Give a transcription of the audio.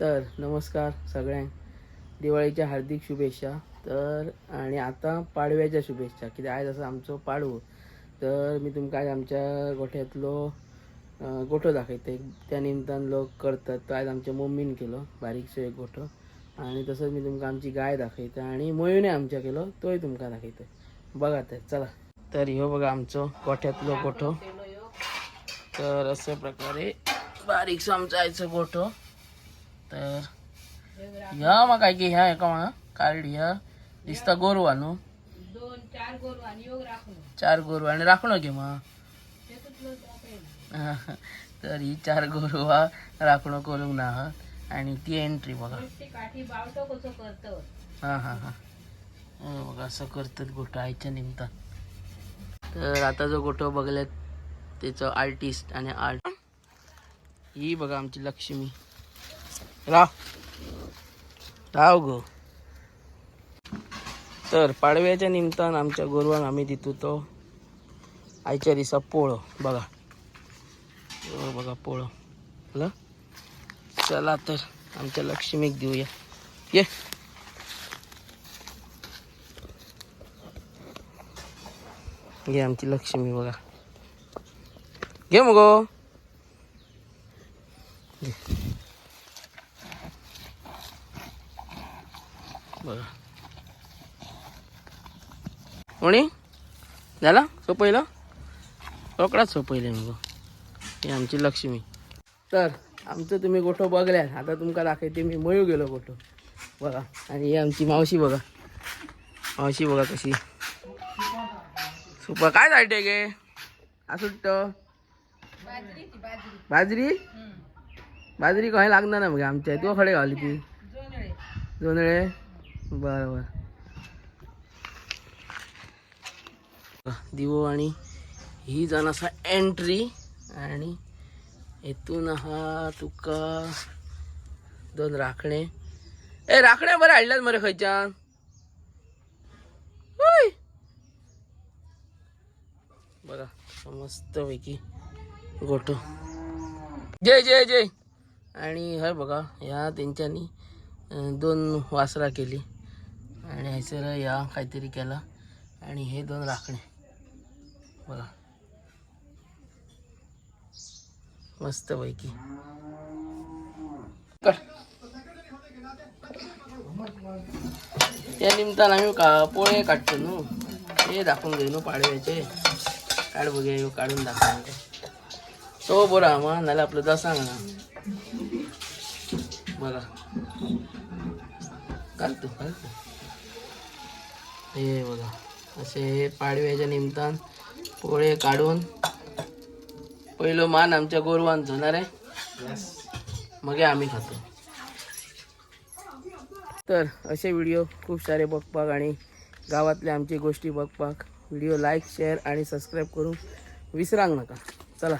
तर नमस्कार सगळ्यांक. दिवाळीच्या हार्दिक शुभेच्छा. तर आणि आता पाडव्याच्या शुभेच्छा. कित्याक आयज आसा आमचो पाडवो. तर मी तुमकां आयज आमच्या गोठ्यातलो गोठो गोठो एक त्या निमतान लोक करतात. तो आयज आमच्या मम्मीन केलो बारीकसो एक गोठो. आणि तसंच मी तुमकां आमची गाय दाखयता आणि मयूने आमच्या केलो तोय तुमकां दाखयता. बघा तर चला. तर ह्यो बघा आमचो गोठ्यातलो गोठो. तर अशा प्रकारे बारीकसो आमचो आयचो गोठो. तर ह्या मग काय की ह्या एका मग कार्डी ह्या दिसता गोरवा न्हू चार गोरू आणि योग राखलो चार गोरु आणि राखणो घे मग. तर ही चार गोरवा राखणो करूंक ना. आणि ती एंट्री बघा. हा हा हा. बघा असं करतात गोठं आईच्या निमतान तर आता जो गोठो बघल्यात त्याचं आर्टिस्ट आणि आर्ट ही बघा आमची लक्ष्मी. राव राव गो. तर पाडव्याच्या निमतान आमच्या गोरवांक आम्ही दितो तो आयच्या दिसा पोळो बघा. बघा पोळो. हलं चला तर आमच्या लक्ष्मीक देऊया. ये. घे आमची लक्ष्मी बघा. घे मग बरं. कोणी? झाला? सोपयला रोकडाच सोपयले मग ही आमची लक्ष्मी. तर आमचं तुम्ही गोठो बघल्यात. आता तुमका दाखवते मी. मयू गेलो गोठो. बघा. आणि ही आमची मावशी बघा. मावशी बघा कशी. सुप काय जायटे गे? असुट्ट बाजरी? बाजरी काय लागणार ना मग आमच्या तू खडे घाली ती जोनळे बरं बरं दिवो आणि ही जाण असा एंट्री आणि हेतून हा तुका दोन राखणे. ए राखणे बरं हाडल्यात मरे खंयच्यान. होय. बघा मस्त पैकी गोटो. जय जय जय. आणि हय बघा ह्या त्यांच्यानी दोन वासरा केली. आणि हैसर या काहीतरी केला. आणि हे दोन राखणे. बघा. मस्त पैकी त्या निमतान आम्ही का पोळे काढतो न्हू हे दाखवून घे न्हू पाडव्याचे. काढ बघ काढून दाखवून तो बरा मग नाल्यार आपलं दसांग ना. बघा. घालतो घालतो हे बघा असे पाडव्याच्या निमतान पोळे काढून पहिलो मान आमच्या गोरवांचो ना रे? मग आम्ही खातो. तर असे व्हिडिओ खूप सारे बघपाक आणि गावातल्या आमची गोष्टी बघपाक. व्हिडिओ लाईक शेअर आणि सबस्क्राईब करून विसरांक नका. चला.